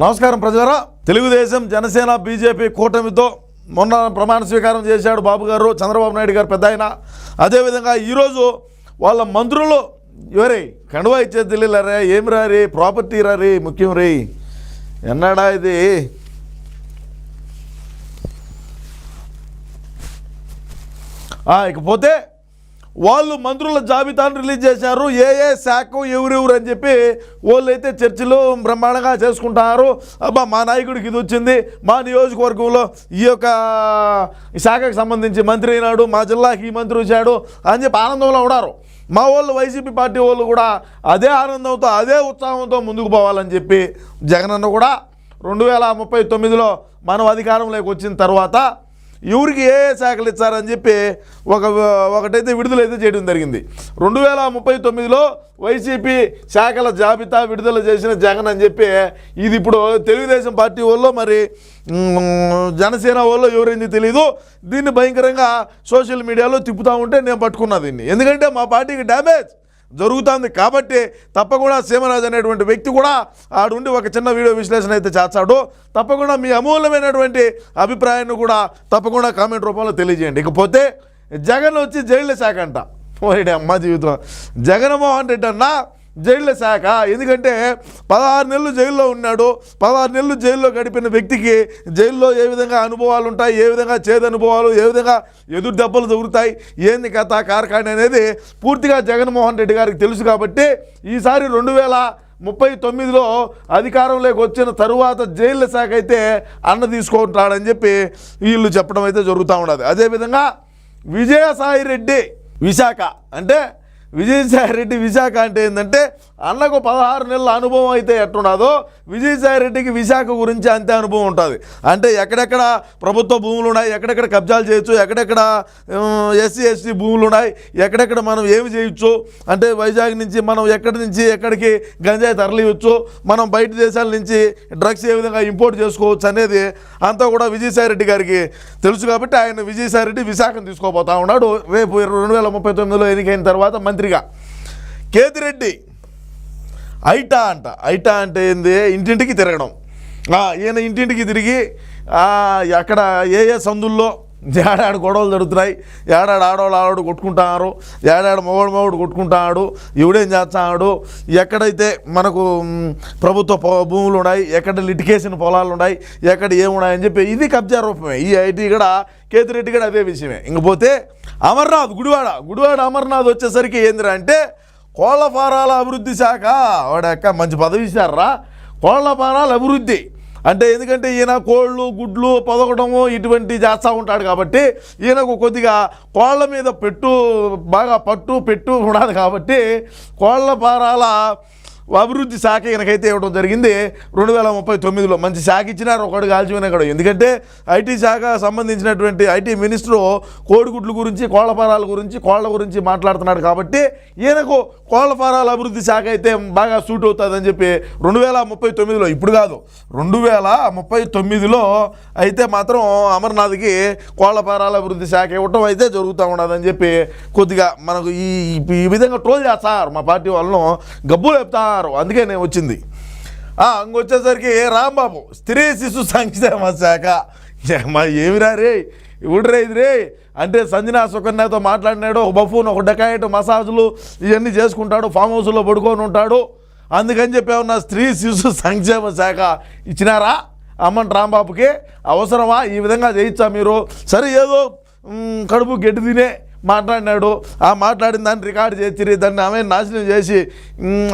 నమస్కారం ప్రజారా తెలుగుదేశం జనసేన బీజేపీ కూటమితో మొన్న ప్రమాణ స్వీకారం చేశాడు బాబు గారు చంద్రబాబు నాయుడు గారు పెద్ద ఆయన. అదేవిధంగా ఈరోజు వాళ్ళ మంత్రులు ఎవరే? కండువా ఇచ్చేది తెలియలరే ఏమి రారీ ప్రాపర్టీ రారీ ముఖ్యం రే. ఎన్నాడా ఇది? ఇకపోతే వాళ్ళు మంత్రుల జాబితాను రిలీజ్ చేశారు. ఏ ఏ శాఖ ఎవరెవరు అని చెప్పి వాళ్ళు అయితే చర్చలు బ్రహ్మాండంగా చేసుకుంటున్నారు. అబ్బా మా నాయకుడికి ఇది వచ్చింది. మా నియోజకవర్గంలో ఈ యొక్క శాఖకు సంబంధించి మంత్రి అయినాడు మా జిల్లాకి ఈ మంత్రి వచ్చాడు అని చెప్పి ఆనందంలో ఉన్నారు. మా వాళ్ళు వైసీపీ పార్టీ వాళ్ళు కూడా అదే ఆనందంతో అదే ఉత్సాహంతో ముందుకు పోవాలని చెప్పి జగనన్న కూడా రెండు వేల ముప్పై తొమ్మిదిలో మనం అధికారంలోకి వచ్చిన తర్వాత ఎవరికి ఏ ఏ శాఖలు ఇచ్చారని చెప్పి ఒక ఒకటైతే విడుదలైతే చేయడం జరిగింది. రెండు వేల ముప్పై తొమ్మిదిలో వైసీపీ శాఖల జాబితా విడుదల చేసిన జగన్ అని చెప్పి ఇది ఇప్పుడు తెలుగుదేశం పార్టీ వాళ్ళు మరి జనసేన వాళ్ళు ఎవరైంది తెలీదు. దీన్ని భయంకరంగా సోషల్ మీడియాలో తిప్పుతూ ఉంటే నేను పట్టుకున్నా దీన్ని. ఎందుకంటే మా పార్టీకి డ్యామేజ్. జరుగుతుంది. కాబట్టి తప్పకుండా సీమరాజు అనేటువంటి వ్యక్తి కూడా ఆడుండి ఒక చిన్న వీడియో విశ్లేషణ అయితే చేస్తాడు. తప్పకుండా మీ అమూల్యమైనటువంటి అభిప్రాయాన్ని కూడా తప్పకుండా కామెంట్ రూపంలో తెలియజేయండి. ఇకపోతే జగన్ వచ్చి జైళ్ళ శాఖ అంట. ఓడి అమ్మ జీవితం. జగన్మోహన్ రెడ్డి అన్నా జైళ్ళ శాఖ. ఎందుకంటే పదహారు నెలలు జైల్లో ఉన్నాడు. పదహారు నెలలు జైల్లో గడిపిన వ్యక్తికి జైల్లో ఏ విధంగా అనుభవాలు ఉంటాయి ఏ విధంగా చేదు అనుభవాలు ఏ విధంగా ఎదురు దెబ్బలు దొరుకుతాయి ఏంది కథ కార్ఖాన అనేది పూర్తిగా జగన్మోహన్ రెడ్డి గారికి తెలుసు కాబట్టి ఈసారి రెండు వేల ముప్పై తొమ్మిదిలో అధికారంలోకి వచ్చిన తరువాత జైళ్ళ శాఖ అయితే అన్న తీసుకుంటాడని చెప్పి వీళ్ళు చెప్పడం అయితే జరుగుతూ ఉండదు. అదేవిధంగా విజయసాయి రెడ్డి విశాఖ అంటే విజయసాయి రెడ్డి విశాఖ అంటే ఏంటంటే అన్నకు పదహారు నెలల అనుభవం అయితే ఎట్టున్నదో విజయసాయి రెడ్డికి విశాఖ గురించి అంతే అనుభవం ఉంటుంది. అంటే ఎక్కడెక్కడ ప్రభుత్వ భూములు ఉన్నాయి ఎక్కడెక్కడ కబ్జాలు చేయొచ్చు ఎక్కడెక్కడ ఎస్సీ ఎస్టీ భూములు ఉన్నాయి ఎక్కడెక్కడ మనం ఏమి చేయొచ్చు అంటే వైజాగ్ నుంచి మనం ఎక్కడి నుంచి ఎక్కడికి గంజాయి తరలివచ్చు మనం బయట దేశాల నుంచి డ్రగ్స్ ఏ విధంగా ఇంపోర్ట్ చేసుకోవచ్చు అనేది అంతా కూడా విజయసాయి రెడ్డి గారికి తెలుసు కాబట్టి ఆయన విజయసాయి రెడ్డి విశాఖను తీసుకోబోతా ఉన్నాడు. రేపు రెండు వేల ముప్పై తొమ్మిదిలో ఎన్నికైన తర్వాత మంత్రిగా. కేతిరెడ్డి ఐటా అంట. ఐటా అంటే ఏంది? ఇంటింటికి తిరగడం. ఈయన ఇంటింటికి తిరిగి ఎక్కడ అక్కడ ఏ ఏ సందుల్లో ఏడాడు గొడవలు జరుగుతున్నాయి. ఏడాడు ఆడవాళ్ళు ఆడవాడు కొట్టుకుంటున్నారు. ఏడాడు మగవాడు మగవాడు కొట్టుకుంటున్నాడు. ఎవడేం చేస్తున్నాడు? ఎక్కడైతే మనకు ప్రభుత్వ భూములు ఉన్నాయి ఎక్కడ లిటికేషన్ పొలాలు ఉన్నాయి ఎక్కడ ఏమున్నాయని చెప్పి ఇది కబ్జా రూపమే. ఈ ఐటీ కూడా కేతిరెడ్డి కూడా అదే విషయమే. ఇంకపోతే అమర్నాథ్ గుడివాడ. గుడివాడ అమర్నాథ్ వచ్చేసరికి ఏందిరా అంటే కోళ్ళ ఫారాల అభివృద్ధి శాఖ వాడక్క మంచి పదవి ఇచ్చారా కోళ్ళ ఫారాల అభివృద్ధి. అంటే ఎందుకంటే ఈయన కోళ్ళు గుడ్లు పొదగడము ఇటువంటి చేస్తూ ఉంటాడు కాబట్టి ఈయనకు కొద్దిగా కోళ్ళ మీద పెట్టు బాగా పట్టు పెట్టు ఉండదు కాబట్టి కోళ్ళ ఫారాల అభివృద్ధి శాఖ ఈయనకైతే ఇవ్వడం జరిగింది. రెండు వేల ముప్పై తొమ్మిదిలో మంచి శాఖ ఇచ్చినారు ఒకటి కాల్చిపోయినా ఎందుకంటే ఐటీ శాఖ సంబంధించినటువంటి ఐటీ మినిస్టరు కోడిగుడ్ల గురించి కోళ్ళ ఫారాల గురించి కోళ్ళ గురించి మాట్లాడుతున్నాడు కాబట్టి ఈయనకు కోళ్ళ ఫారాల అభివృద్ధి శాఖ అయితే బాగా సూట్ అవుతుందని చెప్పి రెండు వేల ముప్పై తొమ్మిదిలో ఇప్పుడు కాదు రెండు వేల ముప్పై తొమ్మిదిలో అయితే మాత్రం అమర్నాథ్కి కోళ్ళ ఫారాల అభివృద్ధి శాఖ ఇవ్వటం అయితే జరుగుతూ ఉన్నదని చెప్పి కొద్దిగా మనకు ఈ ఈ విధంగా ట్రోల్ చేస్తారు మా పార్టీ వాళ్ళను. గబ్బులు చెప్తారు అందుకే నేను వచ్చింది. ఆ, ఇంకొచ్చేసరికి రాంబాబు స్త్రీ శిశు సంక్షేమ శాఖ. మా ఏమిరా రే? ఇవుడురే ఇది రే? అంటే సంజనా సుకన్యతో మాట్లాడినాడు. ఒక బఫూన్ ఒక డకాయట్ మసాజులు ఇవన్నీ చేసుకుంటాడు. ఫామ్ హౌస్లో పడుకొని ఉంటాడు. అందుకని చెప్పి ఏమన్నా స్త్రీ శిశు సంక్షేమ శాఖ ఇచ్చినారా? అమ్మన్ రాంబాబుకి అవసరమా? ఈ విధంగా చేయించా మీరు. సరే ఏదో కడుపు గడ్డి తినే మాట్లాడినాడు. ఆ మాట్లాడిన దాన్ని రికార్డు చేసి దాన్ని ఆమె నాశనం చేసి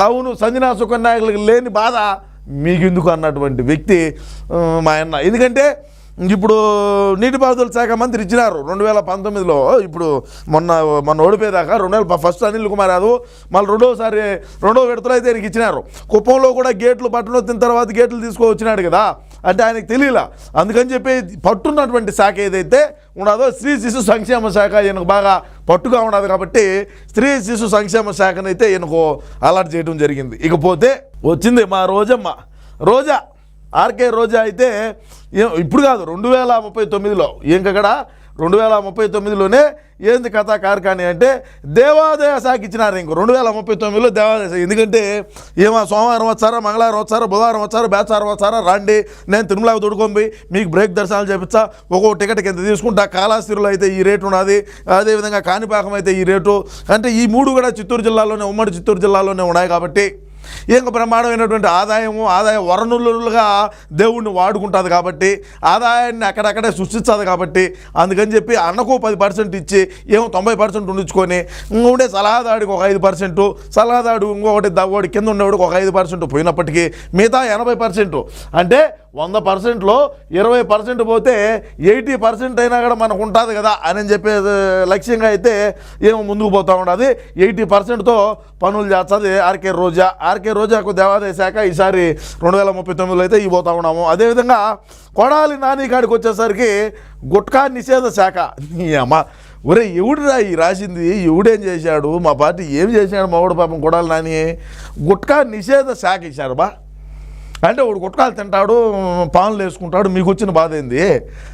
అవును సంజనా సుకన్యాయులకు లేని బాధ. మీకెందుకు అన్నటువంటి వ్యక్తి మా అన్న. ఎందుకంటే ఇప్పుడు నీటిపారుదల శాఖ మంత్రి ఇచ్చినారు. రెండు వేల పంతొమ్మిదిలో ఇప్పుడు మొన్న మొన్న ఓడిపోయేదాకా రెండు వేల ఫస్ట్ అనిల్ కుమార్ యాదవ్ మళ్ళీ రెండోసారి రెండో విడతలో అయితే ఆయనకి ఇచ్చినారు. కుప్పంలో కూడా గేట్లు పట్టణం వచ్చిన తర్వాత గేట్లు తీసుకొచ్చినాడు కదా. అంటే ఆయనకు తెలియలా. అందుకని చెప్పి పట్టున్నటువంటి శాఖ ఏదైతే ఉండదో స్త్రీ శిశు సంక్షేమ శాఖ ఈయనకు బాగా పట్టుగా ఉండదు కాబట్టి స్త్రీ శిశు సంక్షేమ శాఖనైతే ఈయనకు అలర్ట్ చేయడం జరిగింది. ఇకపోతే వచ్చింది మా రోజమ్మ. రోజా ఆర్కే రోజా అయితే ఇప్పుడు కాదు రెండు వేల ముప్పై తొమ్మిదిలో. ఇంకక్కడ రెండు వేల ముప్పై తొమ్మిదిలోనే ఏంది కథ కార్ఖాని అంటే దేవాదాయ శాఖ ఇచ్చినారు ఇంకో. రెండు వేల ముప్పై తొమ్మిదిలో దేవాదాయ శాఖ. ఎందుకంటే ఏమో సోమవారం వచ్చారా మంగళవారం వచ్చారా బుధవారం వచ్చారా బేచారం వచ్చారా? రండి నేను తిరుమల తొడుకొని మీకు బ్రేక్ దర్శనాలు చేపించా ఒక్కొక్క టికెట్కి ఎంత తీసుకుంటా. కాళాస్తిరులు అయితే ఈ రేటు ఉన్నది. అదేవిధంగా కాణిపాకం అయితే ఈ రేటు. అంటే ఈ మూడు కూడా చిత్తూరు జిల్లాలోనే ఉమ్మడి చిత్తూరు జిల్లాలోనే ఉన్నాయి కాబట్టి ఇంకా బ్రహ్మాండమైనటువంటి ఆదాయము? ఆదాయ వరణులుగా దేవుణ్ణి వాడుకుంటుంది కాబట్టి ఆదాయాన్ని అక్కడక్కడే సృష్టిస్తుంది కాబట్టి అందుకని చెప్పి అన్నకు పది పర్సెంట్ ఇచ్చి ఏమో తొంభై పర్సెంట్ ఉండించుకొని ఉండే సలహాదాడికి ఒక ఐదు పర్సెంట్ సలహాదాడు ఇంకొకటి దవ్వడి కింద ఉండేవాడికి ఒక ఐదు పర్సెంట్ పోయినప్పటికీ మిగతా ఎనభై పర్సెంట్. అంటే వంద పర్సెంట్లో ఇరవై పర్సెంట్ పోతే ఎయిటీ పర్సెంట్ అయినా కూడా మనకు ఉంటుంది కదా అని చెప్పే లక్ష్యంగా అయితే ఏమో ముందుకు పోతూ ఉండదు. ఎయిటీ పర్సెంట్తో పనులు చేస్తుంది ఆర్కే రోజా. ఆర్కే రోజాకు దేవాదాయ శాఖ ఈసారి రెండు వేల ముప్పై తొమ్మిదిలో అయితే ఇవ్వబోతూ ఉన్నాము. అదేవిధంగా కొడాలి నాని కాడికి వచ్చేసరికి గుట్కా నిషేధ శాఖ. అమ్మ. ఒరే ఎవడురా ఈ రాసింది? ఎవడేం చేశాడు? మా పార్టీ ఏం చేశాడు? మావాడు పాపం కొడాలి నాని. గుట్కా నిషేధ శాఖ ఇచ్చారు బా. అంటే వాడు గుట్కాలు తింటాడు పాన్లు వేసుకుంటాడు మీకు వచ్చిన బాధ ఏంది?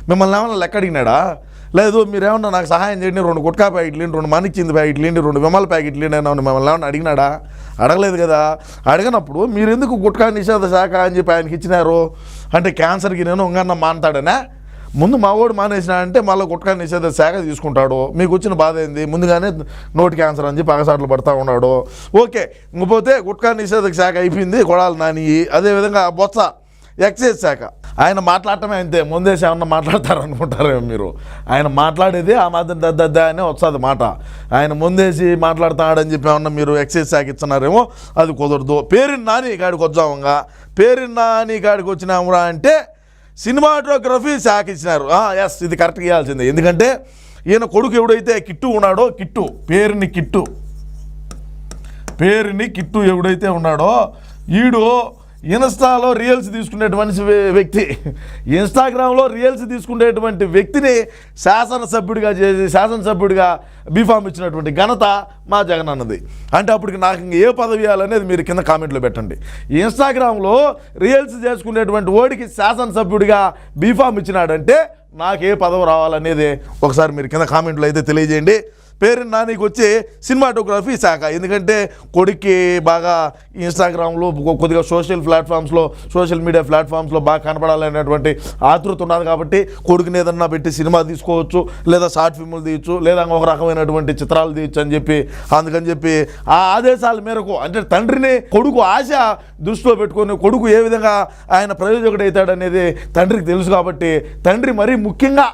మిమ్మల్ని ఏమన్నా లెక్క అడిగినాడా? లేదు మీరేమన్నా నాకు సహాయం చేయండి రెండు గుట్కా ప్యాకెట్లు ఇండి రెండు మనిచ్చింది ప్యాకెట్లు ఏంటి రెండు విమల ప్యాకెట్లు ఏంటి మిమ్మల్ని ఏమన్నా అడిగినాడా? అడగలేదు కదా. అడగనప్పుడు మీరు ఎందుకు గుట్కా నిషేధ శాఖ అని చెప్పి ఆయనకి ఇచ్చినారు? అంటే క్యాన్సర్కి నేను ఇంకన్నా మానతాడనా? ముందు మా వాడు అంటే మళ్ళీ గుట్కా నిషేధ శాఖ తీసుకుంటాడు మీకు వచ్చిన బాధ ఏంది? ముందుగానే నోటి క్యాన్సర్ అని చెప్పి పగసాట్లు పడతా ఉన్నాడు. ఓకే ఇంకపోతే గుట్కా నిషేధ శాఖ అయిపోయింది కొడాలి నాని. అదేవిధంగా బొత్స ఎక్సైజ్ శాఖ. ఆయన మాట్లాడటమే అంతే ముందేసి ఏమన్నా మాట్లాడతారు అనుకుంటారేమో మీరు. ఆయన మాట్లాడేది ఆ మాత్రం దద్ద అనే వస్తుంది మాట. ఆయన ముందేసి మాట్లాడుతున్నాడని చెప్పి ఏమన్నా మీరు ఎక్సైజ్ శాఖ ఇస్తున్నారేమో అది కుదరదు. పేరుని నాని కాడికి వచ్చాముగా పేరుని నాని కాడికి వచ్చినామురా అంటే సినిమాటోగ్రఫీ శాఖ ఇచ్చినారు ఎస్ ఇది కరెక్ట్గా చేయాల్సిందే ఎందుకంటే ఈయన కొడుకు ఎవడైతే కిట్టు ఉన్నాడో కిట్టు పేరుని కిట్టు పేరుని కిట్టు ఎవడైతే ఉన్నాడో ఈడు ఇన్స్టాలో రీల్స్ తీసుకునేటువంటి వ్యక్తి ఇన్స్టాగ్రామ్లో రీల్స్ తీసుకునేటువంటి వ్యక్తిని శాసనసభ్యుడిగా చేసి శాసనసభ్యుడిగా బీఫామ్ ఇచ్చినటువంటి ఘనత మా జగన్ అన్నది అంటే అప్పటికి నాకు ఏ పదవి ఇవ్వాలనేది మీరు కింద కామెంట్లో పెట్టండి. ఇన్స్టాగ్రామ్లో రీల్స్ చేసుకునేటువంటి ఓడికి శాసనసభ్యుడిగా బీఫామ్ ఇచ్చినాడంటే నాకు ఏ పదవి రావాలనేది ఒకసారి మీరు కింద కామెంట్లో అయితే తెలియజేయండి. పేరు నానికి వచ్చి సినిమాటోగ్రఫీ శాఖ. ఎందుకంటే కొడుక్కి బాగా ఇన్స్టాగ్రామ్లో కొద్దిగా సోషల్ ప్లాట్ఫామ్స్లో సోషల్ మీడియా ప్లాట్ఫామ్స్లో బాగా కనపడాలనేటువంటి ఆతృత ఉన్నది కాబట్టి కొడుకుని ఏదన్నా పెట్టి సినిమా తీసుకోవచ్చు లేదా షార్ట్ ఫిల్ములు తీయచ్చు లేదా ఒక రకమైనటువంటి చిత్రాలు తీయచ్చు అని చెప్పి అందుకని చెప్పి ఆ ఆదేశాల మేరకు అంటే తండ్రిని కొడుకు ఆశ దృష్టిలో పెట్టుకొని కొడుకు ఏ విధంగా ఆయన ప్రయోజకుడు అవుతాడనేది తండ్రికి తెలుసు కాబట్టి తండ్రి మరీ ముఖ్యంగా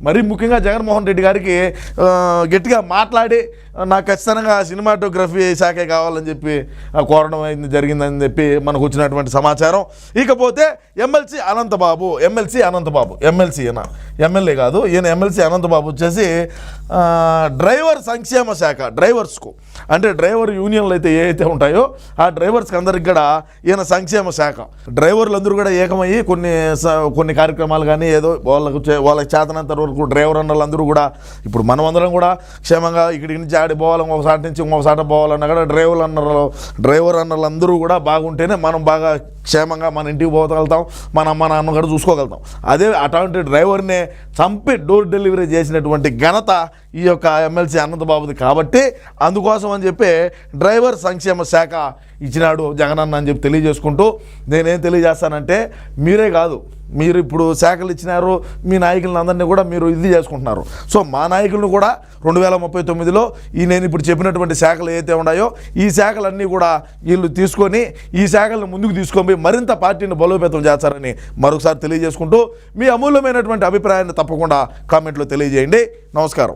మరీ ముఖ్యంగా జగన్మోహన్ రెడ్డి గారికి గట్టిగా మాట్లాడి నాకు ఖచ్చితంగా సినిమాటోగ్రఫీ శాఖే కావాలని చెప్పి కోరడం అయింది జరిగిందని చెప్పి మనకు వచ్చినటువంటి సమాచారం. ఇకపోతే MLC Ananthababu MLC Ananthababu MLC ఈయన ఎమ్మెల్యే కాదు ఈయన ఎమ్మెల్సీ అనంతబాబు వచ్చేసి డ్రైవర్ సంక్షేమ శాఖ డ్రైవర్స్కు. అంటే డ్రైవర్ యూనియన్లు అయితే ఏ అయితే ఉంటాయో ఆ డ్రైవర్స్కి అందరికి కూడా ఈయన సంక్షేమ శాఖ. డ్రైవర్లు అందరూ కూడా ఏకమయ్యి కొన్ని స- కొన్ని కార్యక్రమాలు కానీ ఏదో వాళ్ళకు వాళ్ళకి చేతనంత వరకు డ్రైవర్ అన్నలందరూ కూడా ఇప్పుడు మనం అందరం కూడా క్షేమంగా ఇక్కడికి నుంచి ఆడి పోవాలి ఒకసారి నుంచి ఇంకొకసారి పోవాలన్నా కూడా డ్రైవర్ అన్నలు డ్రైవర్ అన్నలందరూ కూడా బాగుంటేనే మనం బాగా క్షేమంగా మన ఇంటికి పోగలుగుతాం మన అమ్మ నాన్న కూడా చూసుకోగలుగుతాం. అదే అటువంటి డ్రైవర్నే చంపి డోర్ డెలివరీ చేసినటువంటి ఘనత ఈ యొక్క ఎమ్మెల్సీ అనంతబాబుది కాబట్టి అందుకోసం అని చెప్పి డ్రైవర్ సంక్షేమ శాఖ ఇచ్చినాడు జగనన్న అని చెప్పి తెలియజేసుకుంటూ నేనేం తెలియజేస్తానంటే మీరే కాదు మీరు ఇప్పుడు శాఖలు ఇచ్చినారు మీ నాయకులను అందరినీ కూడా మీరు ఇది చేసుకుంటున్నారు. సో మా నాయకులను కూడా రెండు వేల ముప్పై తొమ్మిదిలో ఈ నేను ఇప్పుడు చెప్పినటువంటి శాఖలు ఏవైతే ఉన్నాయో ఈ శాఖలన్నీ కూడా వీళ్ళు తీసుకొని ఈ శాఖలను ముందుకు తీసుకొని పోయి మరింత పార్టీని బలోపేతం చేస్తారని మరొకసారి తెలియజేసుకుంటూ మీ అమూల్యమైనటువంటి అభిప్రాయాన్ని తప్పకుండా కామెంట్లో తెలియజేయండి. నమస్కారం.